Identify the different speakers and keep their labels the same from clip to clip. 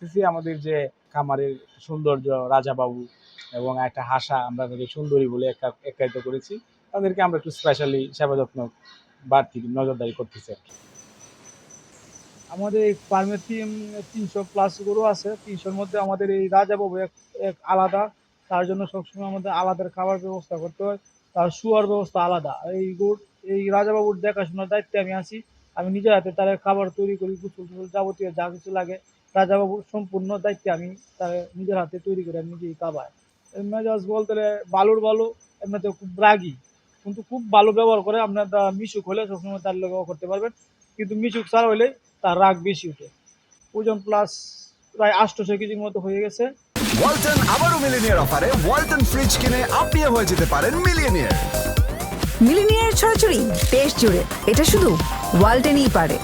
Speaker 1: করতেছি আমাদের যে খামারের সৌন্দর্য রাজাবাবু এবং একটা হাসা আমরা তাকে সুন্দরী বলে একা- একায়িত করেছি। তাদেরকে আমরা একটু স্পেশালি সেবা যত্ন বাড়তি নজরদারি করতেছি।
Speaker 2: আমাদের এই ফার্মের টিম তিনশো প্লাস গরু আছে। তিনশোর মধ্যে আমাদের এই রাজাবাবু এক এক আলাদা। তার জন্য সবসময় আমাদের আলাদা খাবার ব্যবস্থা করতে হয়। তার শুয়ার ব্যবস্থা আলাদা। এই গরু, এই রাজাবাবুর দেখাশোনার দায়িত্বে আমি আছি। আমি নিজের হাতে তার খাবার তৈরি করি টুছল যাবতীয় যা কিছু লাগে। রাজাবাবুর সম্পূর্ণ দায়িত্বে আমি তার নিজের হাতে তৈরি করে আমি নিজেই খাবার মেজাজ বলতে বালুর বালু এমনিতে খুব রাগি। কিন্তু খুব ভালো ব্যবহার করে আপনার তা মিশুক হলে সবসময় তার লোক করতে পারবেন। কিন্তু মিশুক ছাড়া হলে তার রাগ বেশি উঠে ওজন প্লাস প্রায় আটশোশো কেজির মতো হয়ে গেছে।
Speaker 3: ওয়ালটন আবারও মিলিনিয়ার অফারে ওয়ালটন ফ্রিজ কিনে আপনিও হয়ে যেতে পারেন মিলিয়নিয়ার
Speaker 4: মিলিনিয়ার ছড়াছড়ি দেশ জুড়ে। এটা শুধু ওয়ালটেনই পারে।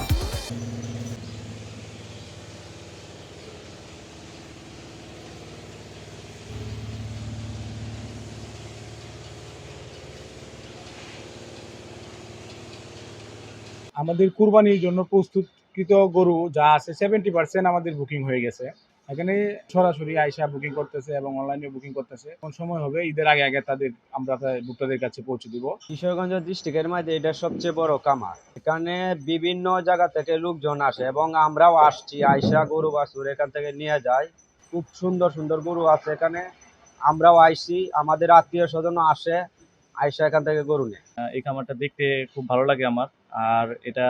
Speaker 1: আমাদের কুরবানির জন্য প্রস্তুতকৃত গরু যা আছে সেভেন্টি পার্সেন্ট আমাদের বুকিং হয়ে গেছে। এখানে সরাসরি আয়সা বুকিং করতেছে এবং অনলাইনে বুকিং করতেছে। কোন সময় হবে? ঈদের আগে আগে তাদের, আমরা তাদের, ভোক্তাদের কাছে পৌঁছে দিব।
Speaker 5: কিশোরগঞ্জ ডিস্ট্রিক্টের মধ্যে এটা সবচেয়ে বড় কামার। এখানে বিভিন্ন জায়গা থেকে লোকজন আসে এবং আমরাও আসছি। আয়সা গরু বাছুর এখান থেকে নিয়ে যায়। খুব সুন্দর সুন্দর গরু আছে এখানে। আমরাও আইসি। আমাদের আত্মীয় স্বজন আসে। আয়সা এখান থেকে গরু নেয়।
Speaker 6: এই খামারটা দেখতে খুব ভালো লাগে আমার। আর এটা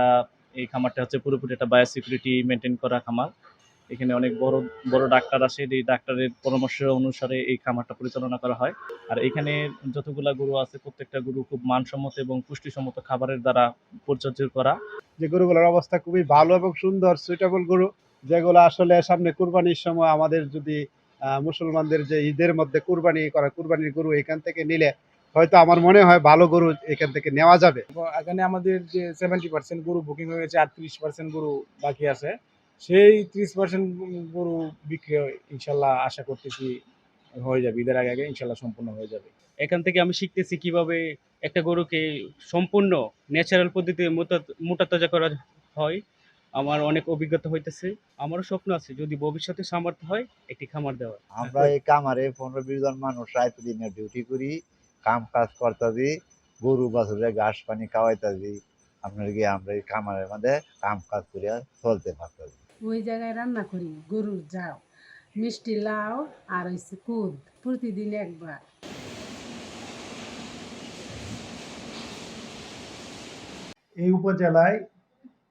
Speaker 6: এই খামারটা হচ্ছে পুরোপুরি একটা বায়ো সিকিউরিটি মেনটেন করা খামার। এখানে অনেক বড় বড় ডাক্তার আসে এই ডাক্তারের পরামর্শ অনুসারে এই খামারটা পরিচালনা করা হয়। আর এখানে যতগুলা গরু আছে প্রত্যেকটা গরু খুব মানসম্মত এবং পুষ্টিসম্মত খাবারের দ্বারা পরিচর্যা করা।
Speaker 7: যে গরুগুলোর অবস্থা খুবই ভালো এবং সুন্দর সুইটেবল গরু যেগুলো আসলে সামনে কুরবানির সময় আমাদের যদি মুসলমানদের যে ঈদের মধ্যে কুরবানি করা কুরবানির গরু এখান থেকে নিলে হয়তো আমার মনে হয় ভালো গরু এখান থেকে নেওয়া যাবে।
Speaker 1: এখানে আমাদের যে সেভেন্টি পার্সেন্ট গরু বুকিং হয়ে গেছে আর ত্রিশ পার্সেন্ট গরু বাকি আছে সেই ত্রিশ পার্সেন্ট গরু বিক্রি হয়, ইনশাল্লাহ আশা করতেছি হয়ে যাবে। ঈদের আগে আগে ইনশাল্লাহ সম্পূর্ণ হয়ে যাবে।
Speaker 8: এখান থেকে আমি শিখতেছি কীভাবে একটা গরুকে সম্পূর্ণ ন্যাচারাল পদ্ধতিতে মোটা- মোটাতাজা করা হয়। আমার অনেক অভিজ্ঞতা হইতেছে। আমারও স্বপ্ন আছে যদি ভবিষ্যতে সামর্থ্য হয় একটি খামার দেওয়ার।
Speaker 9: আমরা এই কামারে পনেরো বিশ জন মানুষ রাত দিনে ডিউটি করি। কাম কাজ করতেছি গরু বাছুরে ঘাস পানি খাওয়াইতেছি। আপনার কি আমরা এই কামারের মধ্যে কাম কাজ করে চলতে পারতেছি।
Speaker 10: ওই জায়গায় রান্না করি গরুর যাও মিষ্টি লাউ আর হচ্ছে কুদ প্রতিদিন একবার।
Speaker 7: এই উপজেলায়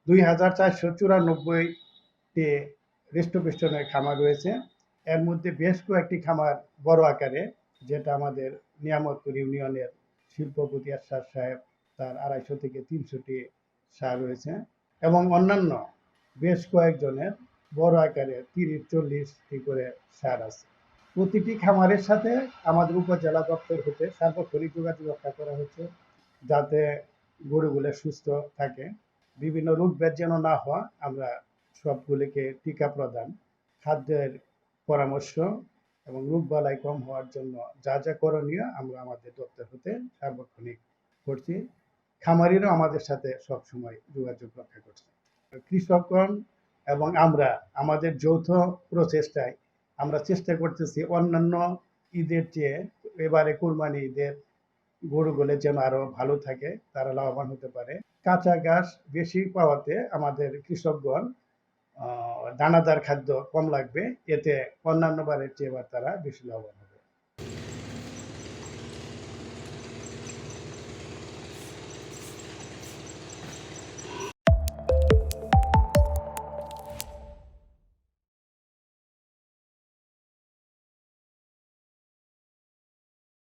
Speaker 7: দুই হাজার চারশো চুরানব্বইটি হৃষ্টপুষ্টনের খামার রয়েছে। এর মধ্যে বেশ কয়েকটি খামার বড় আকারে। যেটা আমাদের নিয়ামতপুর ইউনিয়নের শিল্পপতি আশার সাহেব, তার আড়াইশো থেকে তিনশোটি সার রয়েছে এবং অন্যান্য বেশ কয়েকজনের বড় আকারে তিরিশ, চল্লিশটি করে সার আছে। প্রতিটি খামারের সাথে আমাদের উপজেলা দপ্তর হতে সার্বক্ষণিক যোগাযোগ রক্ষা করা হচ্ছে যাতে গরুগুলো সুস্থ থাকে। বিভিন্ন রোগ ব্যাধ যেন না হওয়া, আমরা সবগুলিকে টিকা প্রদান, খাদ্যের পরামর্শ এবং রোগবালাই কম হওয়ার জন্য যা যা করণীয় আমরা আমাদের দপ্তর হতে সার্বক্ষণিক করছি। খামারিরাও আমাদের সাথে সবসময় যোগাযোগ রক্ষা করছে। কৃষকগণ এবং আমরা, আমাদের যৌথ প্রচেষ্টায় আমরা চেষ্টা করতেছি অন্যান্য ঈদের চেয়ে এবারে কুরবানি ঈদের গরুগুলো যেন আরও ভালো থাকে, তারা লাভবান হতে পারে। কাঁচা ঘাস বেশি পাওয়াতে আমাদের কৃষকগণ দানাদার খাদ্য কম লাগবে এতে অন্যান্য বারের চেয়ে এবার তারা বেশি লাভবান হবে।